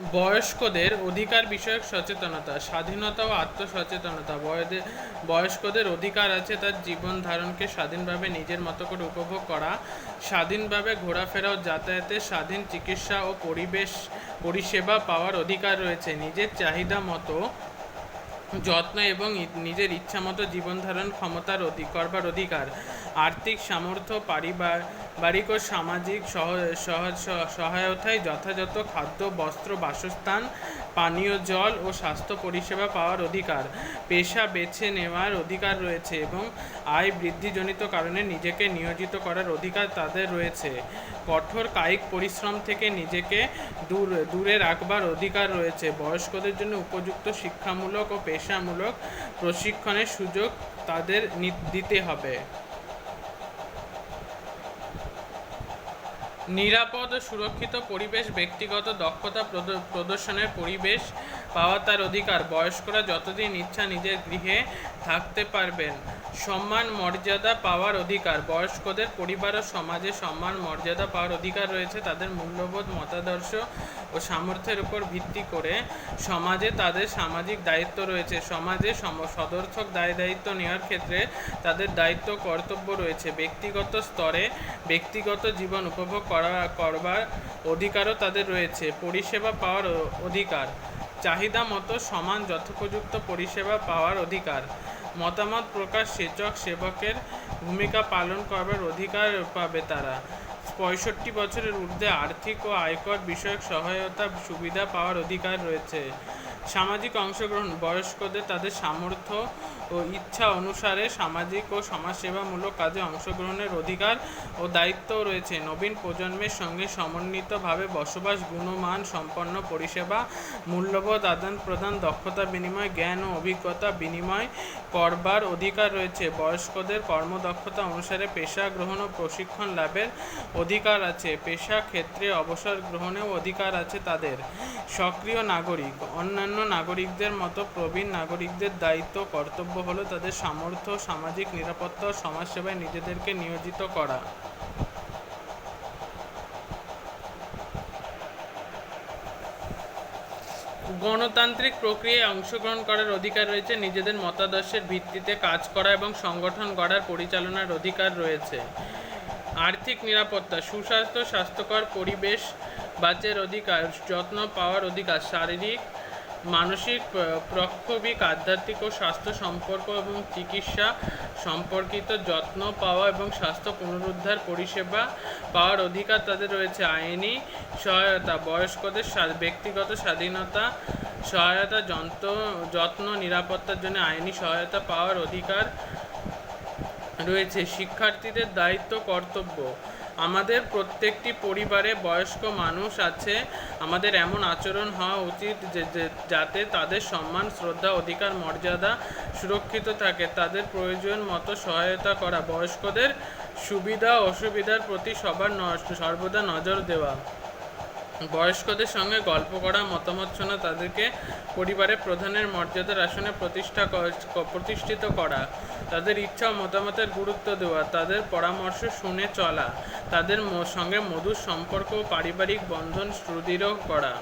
বয়স্কদের অধিকার বিষয়ক সচেতনতা, স্বাধীনতা ও আত্মসচেতনতা। বয়স্কদের অধিকার আছে তার জীবন ধারণকে স্বাধীনভাবে নিজের মতো করে উপভোগ করা, স্বাধীনভাবে ঘোরাফেরা ও যাতায়াতের স্বাধীন চিকিৎসা ও পরিবেশ, পরিষেবা পাওয়ার অধিকার রয়েছে। নিজের চাহিদা মতো, যত্ন এবং নিজের ইচ্ছামতো জীবন ধারণ ক্ষমতার অধি, করবার অধিকার, আর্থিক সামর্থ্য পারিবারিক ও সামাজিক সহ- সহ- সহ- সহায়তায় যথাযথ খাদ্য, বস্ত্র, বাসস্থান, পানীয় জল ও স্বাস্থ্য পরিষেবা পাওয়ার অধিকার। পেশা বেছে নেওয়ার অধিকার রয়েছে এবং আয় বৃদ্ধিজনিত কারণে নিজেকে নিয়োজিত করার অধিকার তাদের রয়েছে। কঠোর কায়িক পরিশ্রম থেকে নিজেকে দূর, দূরে রাখবার অধিকার রয়েছে। বয়স্কদের জন্য উপযুক্ত শিক্ষামূলক ও পেশামূলক প্রশিক্ষণের সুযোগ তাদের দিতে হবে। নিরাপদ ও সুরক্ষিত পরিবেশ, ব্যক্তিগত দক্ষতা প্রদ- প্রদর্শনের পরিবেশ পাওয়া তার অধিকার। বয়স্করা যতদিন ইচ্ছা নিজের গৃহে থাকতে পারবেন। সম্মান, মর্যাদা পাওয়ার অধিকার। বয়স্কদের পরিবার ও সমাজে সম্মান, মর্যাদা পাওয়ার অধিকার রয়েছে। তাদের মূল্যবোধ, মতাদর্শ ও সামর্থ্যের উপর ভিত্তি করে সমাজে তাদের সামাজিক দায়িত্ব রয়েছে। সমাজে সম- সদর্থক দায়, দায়িত্ব নেওয়ার ক্ষেত্রে তাদের দায়িত্ব, কর্তব্য রয়েছে। ব্যক্তিগত স্তরে ব্যক্তিগত জীবন উপভোগ করা, করবার অধিকারও তাদের রয়েছে। পরিষেবা পাওয়ার অধিকার। চাহিদা মতো সমান যথোপযুক্ত পরিষেবা পাওয়ার অধিকার। মতামত প্রকাশ সেচক, সেবকের ভূমিকা পালন করবার অধিকার পাবে তারা। পঁয়ষট্টি বছরের ঊর্ধ্বে আর্থিক ও আয়কর বিষয়ক সহায়তা সুবিধা পাওয়ার অধিকার রয়েছে। সামাজিক অংশগ্রহণ, বয়স্কদের তাদের সামর্থ্য ও ইচ্ছা অনুসারে সামাজিক ও সমাজসেবামূলক কাজে অংশগ্রহণের অধিকার ও দায়িত্বও রয়েছে। নবীন প্রজন্মের সঙ্গে সমন্বিতভাবে বসবাস, গুণমান, সম্পন্ন পরিষেবা, মূল্যবোধ আদান প্রদান দক্ষতা বিনিময়, জ্ঞান ও অভিজ্ঞতা বিনিময় করবার অধিকার রয়েছে। বয়স্কদের কর্মদক্ষতা অনুসারে পেশা গ্রহণ ও প্রশিক্ষণ লাভের অধিকার আছে। পেশা ক্ষেত্রে অবসর গ্রহণেও অধিকার আছে তাদের। সক্রিয় নাগরিক, অন্যান্য নাগরিকদের মতো প্রবীণ নাগরিকদের দায়িত্ব, কর্তব্য হলো তাদের সামর্থ্য, সামাজিক নিরাপত্তা সমাজসেবায় নিজেদেরকে নিয়োজিত করা। গণতান্ত্রিক প্রক্রিয়ায় অংশগ্রহণ করার অধিকার রয়েছে, নিজেদের মতাদর্শের ভিত্তিতে কাজ করা এবং সংগঠন গড়ার পরিচালনার অধিকার রয়েছে। আর্থিক নিরাপত্তা, সুস্বাস্থ্য, স্বাস্থ্যকর পরিবেশ বাঁচের অধিকার, যত্ন পাওয়ার অধিকার, শারীরিক মানসিক প্রক্ষোভিক আধ্যাত্মিক ও স্বাস্থ্য সম্পর্ক এবং চিকিৎসা সম্পর্কিত যত্ন পাওয়া এবং স্বাস্থ্য পুনরুদ্ধার পরিষেবা পাওয়ার অধিকার তাদের রয়েছে। আইনি সহায়তা, বয়স্কদের ব্যক্তিগত স্বাধীনতা, সহায়তা, যন্ত্র, যত্ন, নিরাপত্তার জন্য আইনি সহায়তা পাওয়ার অধিকার রয়েছে। শিক্ষার্থীদের দায়িত্ব, কর্তব্য আমাদের প্রত্যেকটি পরিবারে বয়স্ক মানুষ আছে। আমাদের এমন আচরণ হওয়া উচিত যে যাতে তাদের সম্মান, শ্রদ্ধা, অধিকার, মর্যাদা সুরক্ষিত থাকে। তাদের প্রয়োজন মতো সহায়তা করা। বয়স্কদের সুবিধা অসুবিধার প্রতি সবার সর্বদা নজর দেওয়া। বয়স্কদের সঙ্গে গল্প করা, মতামত শোনা, তাদেরকে পরিবারের প্রধানের মর্যাদার আসনে প্রতিষ্ঠা প্রতিষ্ঠিত করা, তাদের ইচ্ছা মতামতের গুরুত্ব দেওয়া, তাদের পরামর্শ শুনে চলা, তাদের সঙ্গে মধুর সম্পর্ক ও পারিবারিক বন্ধন সুদৃঢ় করা।